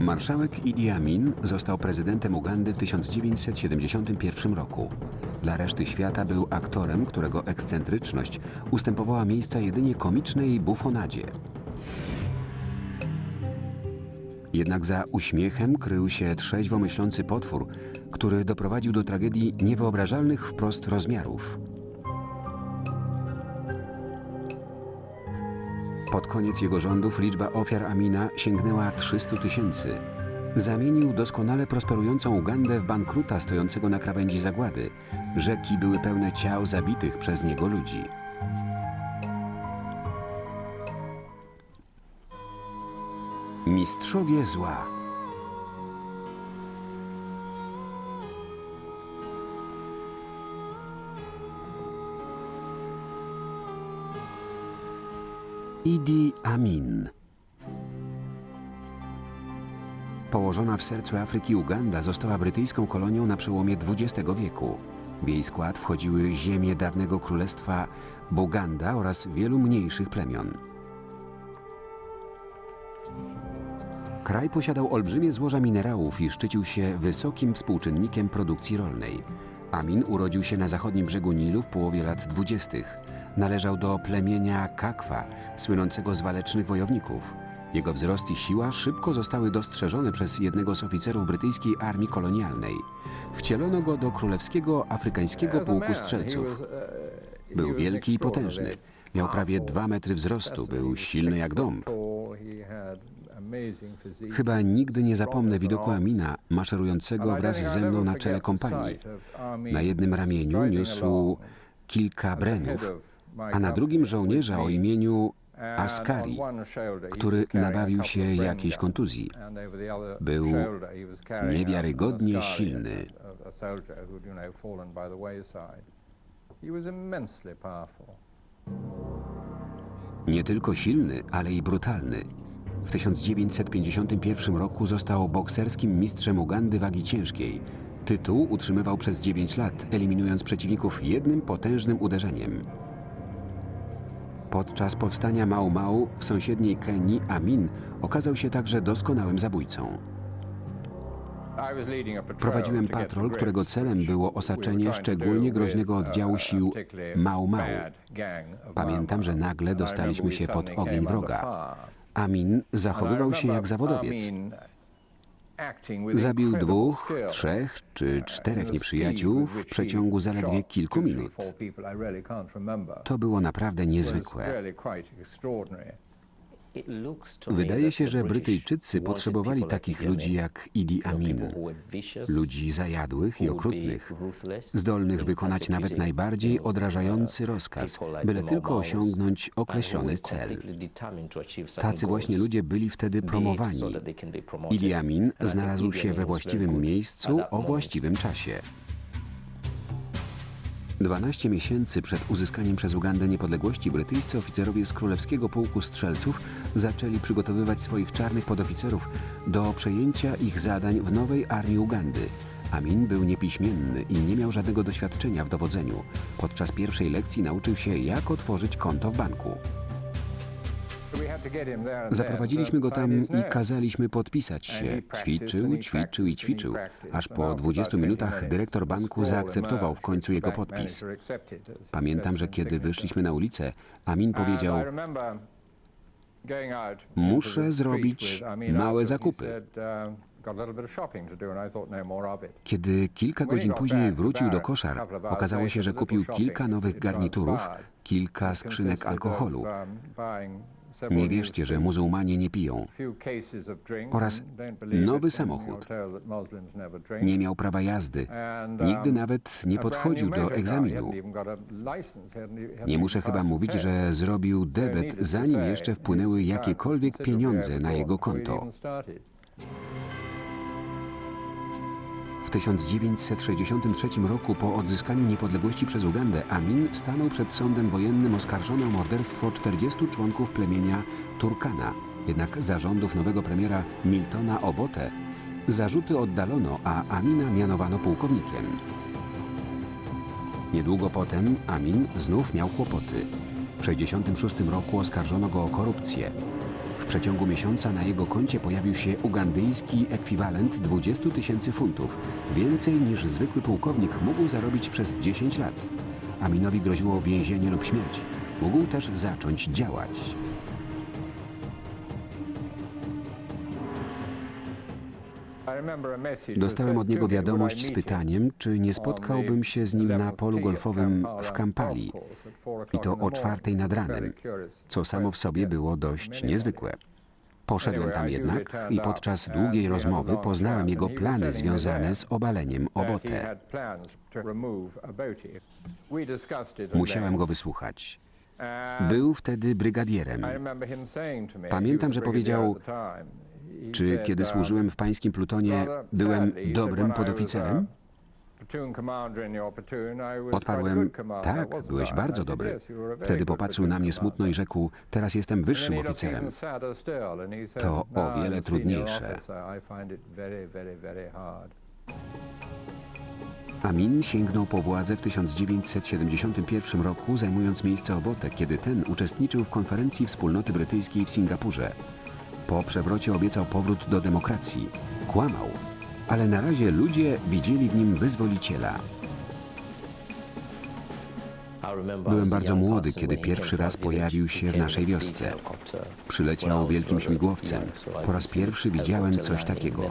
Marszałek Idi Amin został prezydentem Ugandy w 1971 roku. Dla reszty świata był aktorem, którego ekscentryczność ustępowała miejsca jedynie komicznej bufonadzie. Jednak za uśmiechem krył się trzeźwo myślący potwór, który doprowadził do tragedii niewyobrażalnych wprost rozmiarów. Pod koniec jego rządów liczba ofiar Amina sięgnęła 300 tysięcy. Zamienił doskonale prosperującą Ugandę w bankruta stojącego na krawędzi zagłady. Rzeki były pełne ciał zabitych przez niego ludzi. Mistrzowie zła. Idi Amin. Położona w sercu Afryki Uganda została brytyjską kolonią na przełomie XX wieku. W jej skład wchodziły ziemie dawnego królestwa Buganda oraz wielu mniejszych plemion. Kraj posiadał olbrzymie złoża minerałów i szczycił się wysokim współczynnikiem produkcji rolnej. Amin urodził się na zachodnim brzegu Nilu w połowie lat dwudziestych. Należał do plemienia Kakwa, słynącego z walecznych wojowników. Jego wzrost i siła szybko zostały dostrzeżone przez jednego z oficerów brytyjskiej armii kolonialnej. Wcielono go do królewskiego afrykańskiego pułku strzelców. Był wielki i potężny. Miał prawie dwa metry wzrostu, był silny jak dąb. Chyba nigdy nie zapomnę widoku Amina maszerującego wraz ze mną na czele kompanii. Na jednym ramieniu niósł kilka brenów, a na drugim żołnierza o imieniu Askari, który nabawił się jakiejś kontuzji. Był niewiarygodnie silny. Nie tylko silny, ale i brutalny. W 1951 roku został bokserskim mistrzem Ugandy wagi ciężkiej. Tytuł utrzymywał przez 9 lat, eliminując przeciwników jednym potężnym uderzeniem. Podczas powstania Mau Mau w sąsiedniej Kenii Amin okazał się także doskonałym zabójcą. Prowadziłem patrol, którego celem było osaczenie szczególnie groźnego oddziału sił Mau Mau. Pamiętam, że nagle dostaliśmy się pod ogień wroga. Amin zachowywał się jak zawodowiec. Zabił dwóch, trzech czy czterech nieprzyjaciół w przeciągu zaledwie kilku minut. To było naprawdę niezwykłe. Wydaje się, że Brytyjczycy potrzebowali takich ludzi jak Idi Amin. Ludzi zajadłych i okrutnych, zdolnych wykonać nawet najbardziej odrażający rozkaz, byle tylko osiągnąć określony cel. Tacy właśnie ludzie byli wtedy promowani. Idi Amin znalazł się we właściwym miejscu o właściwym czasie. 12 miesięcy przed uzyskaniem przez Ugandę niepodległości brytyjscy oficerowie z Królewskiego Pułku Strzelców zaczęli przygotowywać swoich czarnych podoficerów do przejęcia ich zadań w nowej armii Ugandy. Amin był niepiśmienny i nie miał żadnego doświadczenia w dowodzeniu. Podczas pierwszej lekcji nauczył się, jak otworzyć konto w banku. Zaprowadziliśmy go tam i kazaliśmy podpisać się. Ćwiczył, ćwiczył i ćwiczył. Aż po 20 minutach dyrektor banku zaakceptował w końcu jego podpis. Pamiętam, że kiedy wyszliśmy na ulicę, Amin powiedział: Muszę zrobić małe zakupy. Kiedy kilka godzin później wrócił do koszar, okazało się, że kupił kilka nowych garniturów, kilka skrzynek alkoholu. Nie wierzcie, że muzułmanie nie piją. Oraz nowy samochód. Nie miał prawa jazdy. Nigdy nawet nie podchodził do egzaminu. Nie muszę chyba mówić, że zrobił debet, zanim jeszcze wpłynęły jakiekolwiek pieniądze na jego konto. W 1963 roku po odzyskaniu niepodległości przez Ugandę Amin stanął przed sądem wojennym oskarżony o morderstwo 40 członków plemienia Turkana. Jednak za rządów nowego premiera Miltona Obote zarzuty oddalono, a Amina mianowano pułkownikiem. Niedługo potem Amin znów miał kłopoty. W 1966 roku oskarżono go o korupcję. Przeciągu miesiąca na jego koncie pojawił się ugandyjski ekwiwalent 20 tysięcy funtów. Więcej niż zwykły pułkownik mógł zarobić przez 10 lat. Aminowi groziło więzienie lub śmierć. Mógł też zacząć działać. Dostałem od niego wiadomość z pytaniem, czy nie spotkałbym się z nim na polu golfowym w Kampali i to o czwartej nad ranem, co samo w sobie było dość niezwykłe. Poszedłem tam jednak i podczas długiej rozmowy poznałem jego plany związane z obaleniem Obote. Musiałem go wysłuchać. Był wtedy brygadierem. Pamiętam, że powiedział, Czy kiedy służyłem w pańskim plutonie, byłem dobrym podoficerem? Odparłem, tak, byłeś bardzo dobry. Wtedy popatrzył na mnie smutno i rzekł, teraz jestem wyższym oficerem. To o wiele trudniejsze. Amin sięgnął po władzę w 1971 roku, zajmując miejsce Obote, kiedy ten uczestniczył w konferencji wspólnoty brytyjskiej w Singapurze. Po przewrocie obiecał powrót do demokracji. Kłamał, ale na razie ludzie widzieli w nim wyzwoliciela. Byłem bardzo młody, kiedy pierwszy raz pojawił się w naszej wiosce. Przyleciał wielkim śmigłowcem. Po raz pierwszy widziałem coś takiego.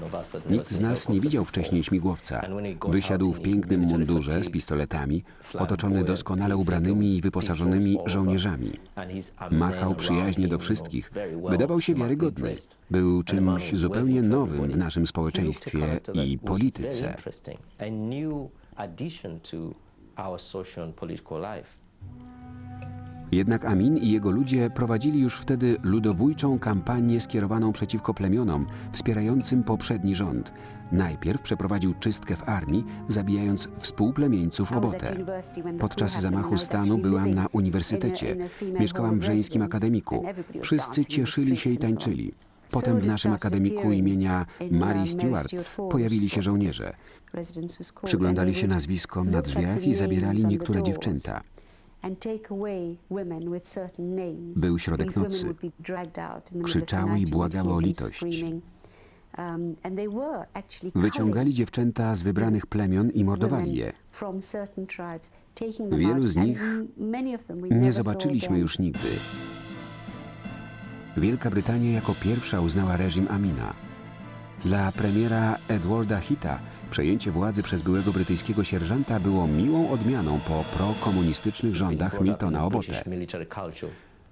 Nikt z nas nie widział wcześniej śmigłowca. Wysiadł w pięknym mundurze z pistoletami, otoczony doskonale ubranymi i wyposażonymi żołnierzami. Machał przyjaźnie do wszystkich. Wydawał się wiarygodny. Był czymś zupełnie nowym w naszym społeczeństwie i polityce. Jednak Amin i jego ludzie prowadzili już wtedy ludobójczą kampanię skierowaną przeciwko plemionom wspierającym poprzedni rząd. Najpierw przeprowadził czystkę w armii, zabijając współplemieńców Obote. Podczas zamachu stanu byłam na uniwersytecie. Mieszkałam w żeńskim akademiku. Wszyscy cieszyli się i tańczyli. Potem w naszym akademiku imienia Mary Stewart pojawili się żołnierze. Przyglądali się nazwiskom na drzwiach i zabierali niektóre dziewczęta. Był środek nocy. Krzyczały i błagały o litość. Wyciągali dziewczęta z wybranych plemion i mordowali je. Wielu z nich nie zobaczyliśmy już nigdy. Wielka Brytania jako pierwsza uznała reżim Amina. Dla premiera Edwarda Hita przejęcie władzy przez byłego brytyjskiego sierżanta było miłą odmianą po prokomunistycznych rządach Miltona Obote.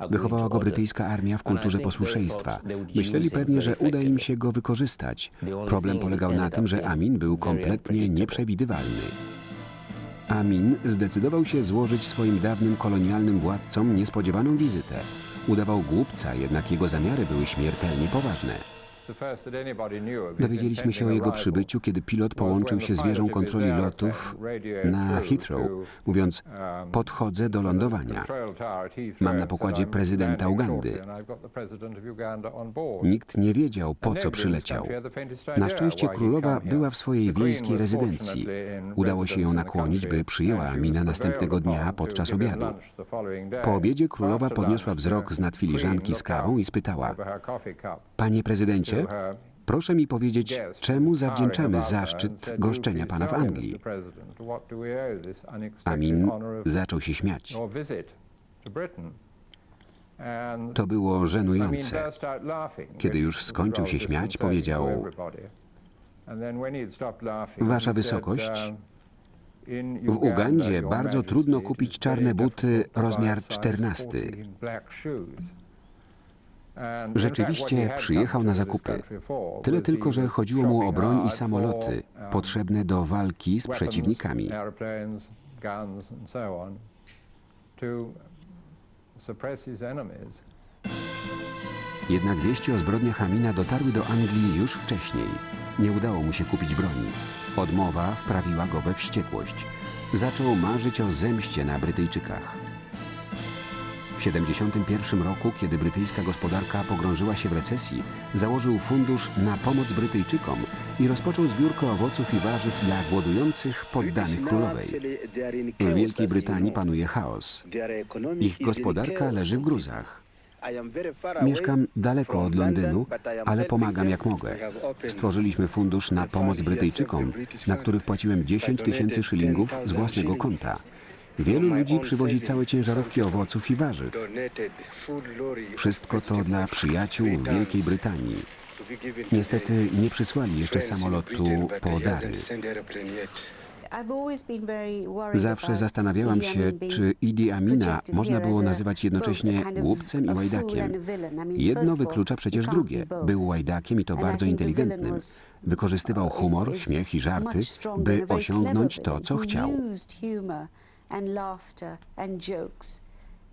Wychowała go brytyjska armia w kulturze posłuszeństwa. Myśleli pewnie, że uda im się go wykorzystać. Problem polegał na tym, że Amin był kompletnie nieprzewidywalny. Amin zdecydował się złożyć swoim dawnym kolonialnym władcom niespodziewaną wizytę. Udawał głupca, jednak jego zamiary były śmiertelnie poważne. Dowiedzieliśmy się o jego przybyciu, kiedy pilot połączył się z wieżą kontroli lotów na Heathrow, mówiąc: Podchodzę do lądowania. Mam na pokładzie prezydenta Ugandy. Nikt nie wiedział, po co przyleciał. Na szczęście królowa była w swojej wiejskiej rezydencji. Udało się ją nakłonić, by przyjęła Amina następnego dnia podczas obiadu. Po obiedzie królowa podniosła wzrok z nad filiżanki z kawą i spytała: Panie prezydencie, proszę mi powiedzieć, czemu zawdzięczamy zaszczyt goszczenia pana w Anglii? Amin zaczął się śmiać. To było żenujące. Kiedy już skończył się śmiać, powiedział: Wasza wysokość, w Ugandzie bardzo trudno kupić czarne buty rozmiar 14. Rzeczywiście przyjechał na zakupy. Tyle tylko, że chodziło mu o broń i samoloty potrzebne do walki z przeciwnikami. Jednak wieści o zbrodniach Amina dotarły do Anglii już wcześniej. Nie udało mu się kupić broni. Odmowa wprawiła go we wściekłość. Zaczął marzyć o zemście na Brytyjczykach. W 1971 roku, kiedy brytyjska gospodarka pogrążyła się w recesji, założył fundusz na pomoc Brytyjczykom i rozpoczął zbiórkę owoców i warzyw dla głodujących poddanych królowej. W Wielkiej Brytanii panuje chaos. Ich gospodarka leży w gruzach. Mieszkam daleko od Londynu, ale pomagam jak mogę. Stworzyliśmy fundusz na pomoc Brytyjczykom, na który wpłaciłem 10 tysięcy szylingów z własnego konta. Wielu ludzi przywozi całe ciężarówki owoców i warzyw. Wszystko to dla przyjaciół w Wielkiej Brytanii. Niestety nie przysłali jeszcze samolotu po dary. Zawsze zastanawiałam się, czy Idi Amina można było nazywać jednocześnie głupcem i łajdakiem. Jedno wyklucza przecież drugie. Był łajdakiem i to bardzo inteligentnym. Wykorzystywał humor, śmiech i żarty, by osiągnąć to, co chciał. And laughter and jokes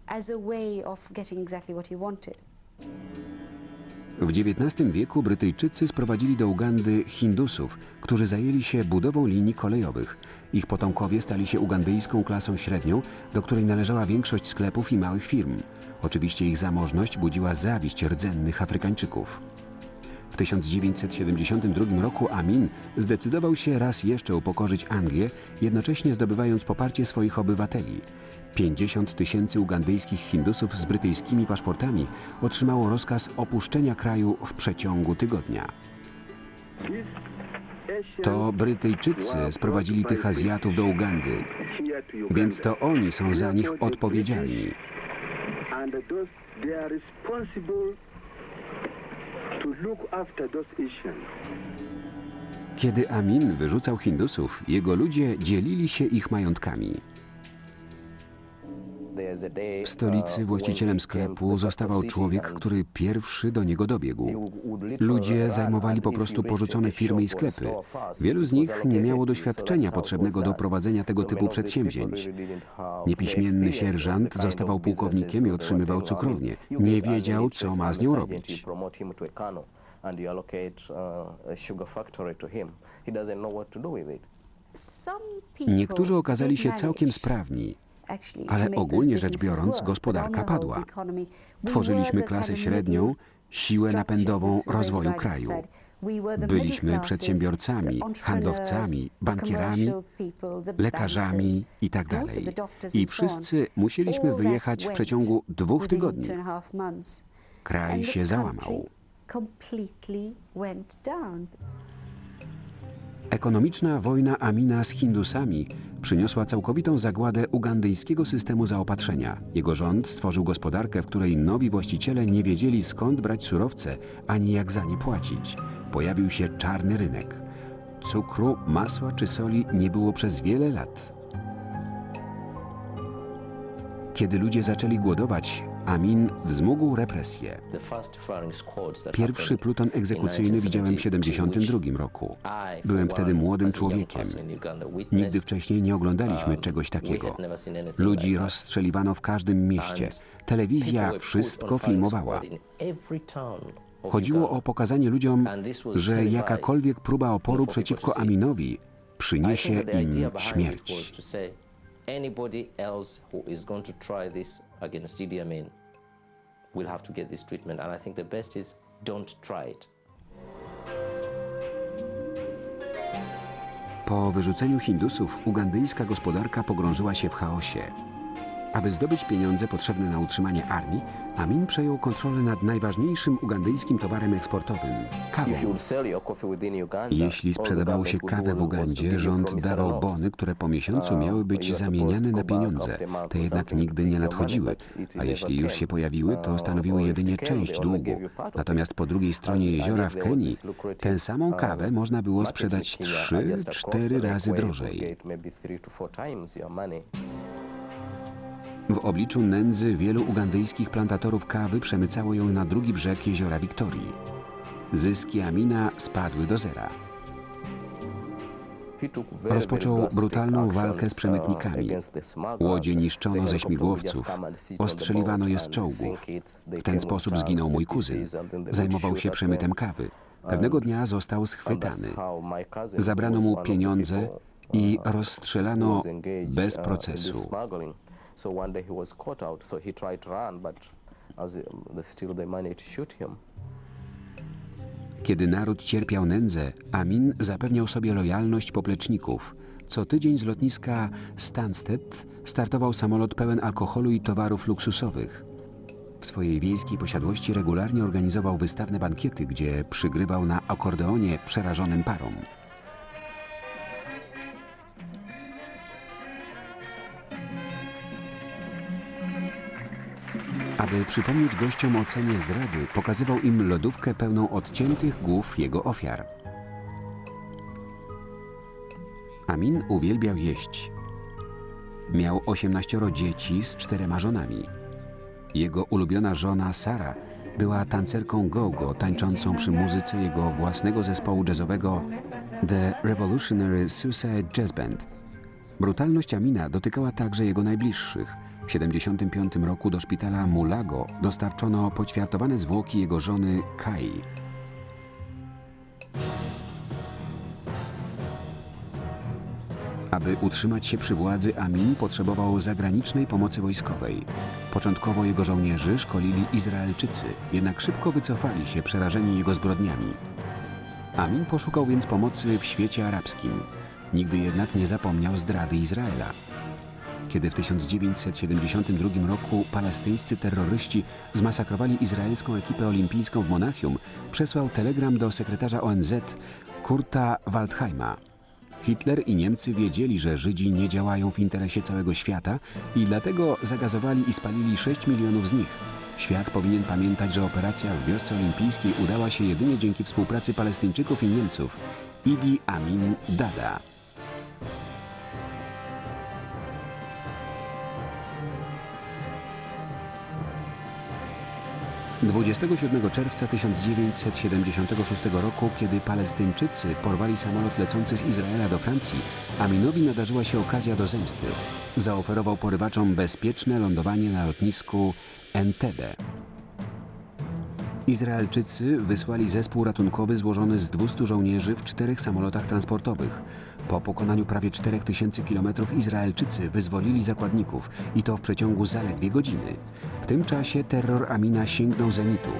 as a way of getting exactly what he wanted. W XIX wieku Brytyjczycy sprowadzili do Ugandy Hindusów, którzy zajęli się budową linii kolejowych. Ich potomkowie stali się ugandyjską klasą średnią, do której należała większość sklepów i małych firm. Oczywiście ich zamożność budziła zawiść rdzennych Afrykańczyków. W 1972 roku Amin zdecydował się raz jeszcze upokorzyć Anglię, jednocześnie zdobywając poparcie swoich obywateli. 50 tysięcy ugandyjskich Hindusów z brytyjskimi paszportami otrzymało rozkaz opuszczenia kraju w przeciągu tygodnia. To Brytyjczycy sprowadzili tych Azjatów do Ugandy, więc to oni są za nich odpowiedzialni. Kiedy Amin wyrzucał Hindusów, jego ludzie dzielili się ich majątkami. W stolicy właścicielem sklepu zostawał człowiek, który pierwszy do niego dobiegł. Ludzie zajmowali po prostu porzucone firmy i sklepy. Wielu z nich nie miało doświadczenia potrzebnego do prowadzenia tego typu przedsięwzięć. Niepiśmienny sierżant zostawał pułkownikiem i otrzymywał cukrownię. Nie wiedział, co ma z nią robić. Niektórzy okazali się całkiem sprawni, ale ogólnie rzecz biorąc gospodarka padła. Tworzyliśmy klasę średnią, siłę napędową rozwoju kraju. Byliśmy przedsiębiorcami, handlowcami, bankierami, lekarzami itd. I wszyscy musieliśmy wyjechać w przeciągu dwóch tygodni. Kraj się załamał. Ekonomiczna wojna Amina z Hindusami przyniosła całkowitą zagładę ugandyjskiego systemu zaopatrzenia. Jego rząd stworzył gospodarkę, w której nowi właściciele nie wiedzieli skąd brać surowce, ani jak za nie płacić. Pojawił się czarny rynek. Cukru, masła czy soli nie było przez wiele lat. Kiedy ludzie zaczęli głodować, Amin wzmógł represje. Pierwszy pluton egzekucyjny widziałem w 1972 roku. Byłem wtedy młodym człowiekiem. Nigdy wcześniej nie oglądaliśmy czegoś takiego. Ludzi rozstrzeliwano w każdym mieście. Telewizja wszystko filmowała. Chodziło o pokazanie ludziom, że jakakolwiek próba oporu przeciwko Aminowi przyniesie im śmierć. Anybody else who is going to try this against Idi Amin will have to get this treatment. And I think the best is don't try it. Po wyrzuceniu Hindusów ugandyjska gospodarka pogrążyła się w chaosie. Aby zdobyć pieniądze potrzebne na utrzymanie armii, Amin przejął kontrolę nad najważniejszym ugandyjskim towarem eksportowym kawą. Jeśli sprzedawało się kawę w Ugandzie, rząd dawał bony, które po miesiącu miały być zamieniane na pieniądze. Te jednak nigdy nie nadchodziły, a jeśli już się pojawiły, to stanowiły jedynie część długu. Natomiast po drugiej stronie jeziora w Kenii tę samą kawę można było sprzedać 3-4 razy drożej. W obliczu nędzy wielu ugandyjskich plantatorów kawy przemycało ją na drugi brzeg jeziora Wiktorii. Zyski Amina spadły do zera. Rozpoczął brutalną walkę z przemytnikami. Łodzie niszczono ze śmigłowców, ostrzeliwano je z czołgów. W ten sposób zginął mój kuzyn. Zajmował się przemytem kawy. Pewnego dnia został schwytany. Zabrano mu pieniądze i rozstrzelano bez procesu. So one day he was caught out, so he tried to run, but as still they managed to shoot him. Kiedy naród cierpiał nędzę, Amin zapewniał sobie lojalność popleczników. Co tydzień z lotniska Stansted startował samolot pełen alkoholu i towarów luksusowych. W swojej wiejskiej posiadłości regularnie organizował wystawne bankiety, gdzie przygrywał na akordeonie przerażonym parom. Aby przypomnieć gościom o cenie zdrady, pokazywał im lodówkę pełną odciętych głów jego ofiar. Amin uwielbiał jeść. Miał 18 dzieci z czterema żonami. Jego ulubiona żona Sara była tancerką go-go tańczącą przy muzyce jego własnego zespołu jazzowego The Revolutionary Suicide Jazz Band. Brutalność Amina dotykała także jego najbliższych. W 75 roku do szpitala Mulago dostarczono poćwiartowane zwłoki jego żony Kai. Aby utrzymać się przy władzy, Amin potrzebował zagranicznej pomocy wojskowej. Początkowo jego żołnierzy szkolili Izraelczycy, jednak szybko wycofali się przerażeni jego zbrodniami. Amin poszukał więc pomocy w świecie arabskim. Nigdy jednak nie zapomniał zdrady Izraela. Kiedy w 1972 roku palestyńscy terroryści zmasakrowali izraelską ekipę olimpijską w Monachium, przesłał telegram do sekretarza ONZ Kurta Waldheima. Hitler i Niemcy wiedzieli, że Żydzi nie działają w interesie całego świata i dlatego zagazowali i spalili 6 milionów z nich. Świat powinien pamiętać, że operacja w wiosce olimpijskiej udała się jedynie dzięki współpracy Palestyńczyków i Niemców. Idi Amin Dada. 27 czerwca 1976 roku, kiedy Palestyńczycy porwali samolot lecący z Izraela do Francji, Aminowi nadarzyła się okazja do zemsty. Zaoferował porywaczom bezpieczne lądowanie na lotnisku Entebbe. Izraelczycy wysłali zespół ratunkowy złożony z 200 żołnierzy w czterech samolotach transportowych. Po pokonaniu prawie 4000 km Izraelczycy wyzwolili zakładników i to w przeciągu zaledwie godziny. Tym czasie terror Amina sięgnął zenitu.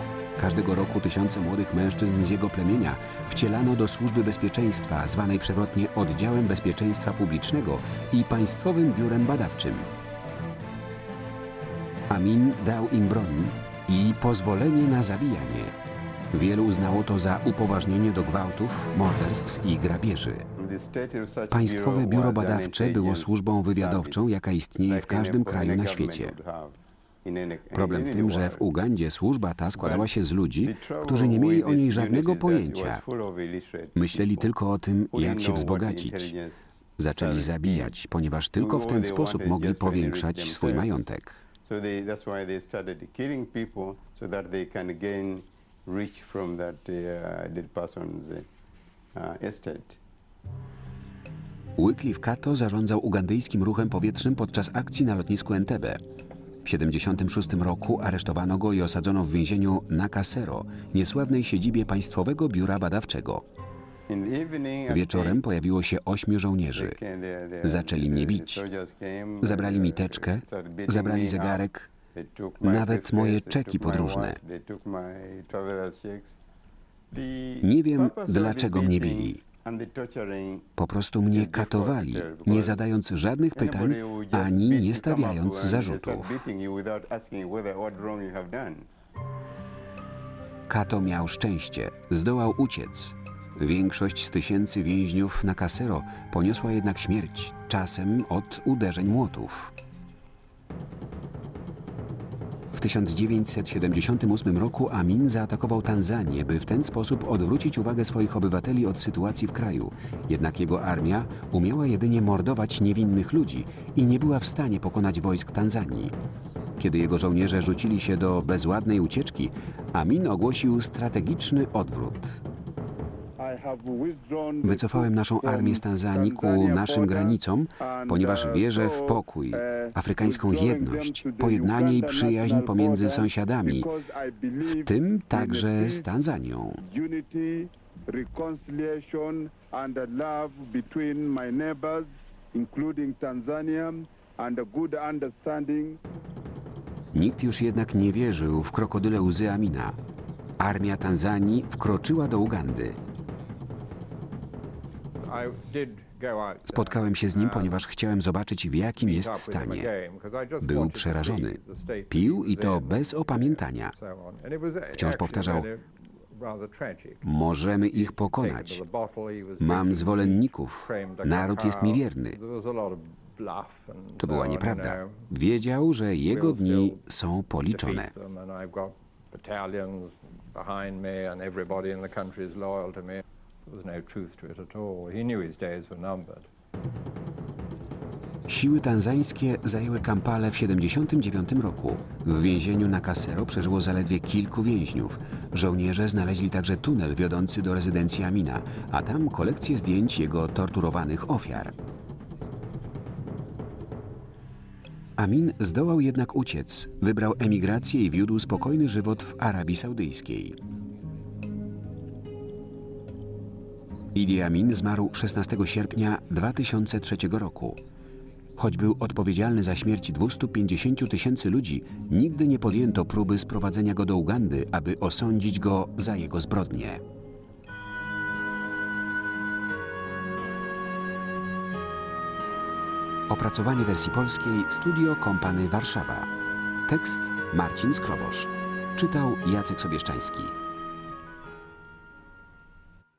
Każdego roku tysiące młodych mężczyzn z jego plemienia wcielano do służby bezpieczeństwa, zwanej przewrotnie Oddziałem Bezpieczeństwa Publicznego i Państwowym Biurem Badawczym. Amin dał im broń i pozwolenie na zabijanie. Wielu uznało to za upoważnienie do gwałtów, morderstw i grabieży. Państwowe Biuro Badawcze było służbą wywiadowczą, jaka istnieje w każdym kraju na świecie. Problem w tym, że w Ugandzie służba ta składała się z ludzi, którzy nie mieli o niej żadnego pojęcia. Myśleli tylko o tym, jak się wzbogacić. Zaczęli zabijać, ponieważ tylko w ten sposób mogli powiększać swój majątek. Wycliffe Kato zarządzał ugandyjskim ruchem powietrznym podczas akcji na lotnisku Entebbe. W 1976 roku aresztowano go i osadzono w więzieniu Nakasero, niesławnej siedzibie Państwowego Biura Badawczego. Wieczorem pojawiło się ośmiu żołnierzy. Zaczęli mnie bić. Zabrali mi teczkę, zabrali zegarek, nawet moje czeki podróżne. Nie wiem, dlaczego mnie bili. Po prostu mnie katowali, nie zadając żadnych pytań ani nie stawiając zarzutów. Kato miał szczęście, zdołał uciec. Większość z tysięcy więźniów na Kasero poniosła jednak śmierć, czasem od uderzeń młotów. W 1978 roku Amin zaatakował Tanzanię, by w ten sposób odwrócić uwagę swoich obywateli od sytuacji w kraju. Jednak jego armia umiała jedynie mordować niewinnych ludzi i nie była w stanie pokonać wojsk Tanzanii. Kiedy jego żołnierze rzucili się do bezładnej ucieczki, Amin ogłosił strategiczny odwrót. Wycofałem naszą armię z Tanzanii ku naszym granicom, ponieważ wierzę w pokój, afrykańską jedność, pojednanie i przyjaźń pomiędzy sąsiadami, w tym także z Tanzanią. unity, reconciliation, and a love between my neighbors, including Tanzania, and a good understanding Nikt już jednak nie wierzył w krokodyle łzy Amina. Armia Tanzanii wkroczyła do Ugandy. Spotkałem się z nim, ponieważ chciałem zobaczyć, w jakim jest stanie. Był przerażony. Pił i to bez opamiętania. Wciąż powtarzał, Możemy ich pokonać. Mam zwolenników. Naród jest mi wierny. To była nieprawda. Wiedział, że jego dni są policzone. battalions behind me and everybody in the country is loyal to me. Siły tanzańskie zajęły Kampalę w 1979 roku. W więzieniu na Kasero przeżyło zaledwie kilku więźniów. Żołnierze znaleźli także tunel wiodący do rezydencji Amina, a tam kolekcję zdjęć jego torturowanych ofiar. Amin zdołał jednak uciec. Wybrał emigrację i wiódł spokojny żywot w Arabii Saudyjskiej. Idi Amin zmarł 16 sierpnia 2003 roku. Choć był odpowiedzialny za śmierć 250 tysięcy ludzi, nigdy nie podjęto próby sprowadzenia go do Ugandy, aby osądzić go za jego zbrodnie. Opracowanie wersji polskiej Studio Kompany Warszawa. Tekst Marcin Skrobosz. Czytał Jacek Sobieszczański.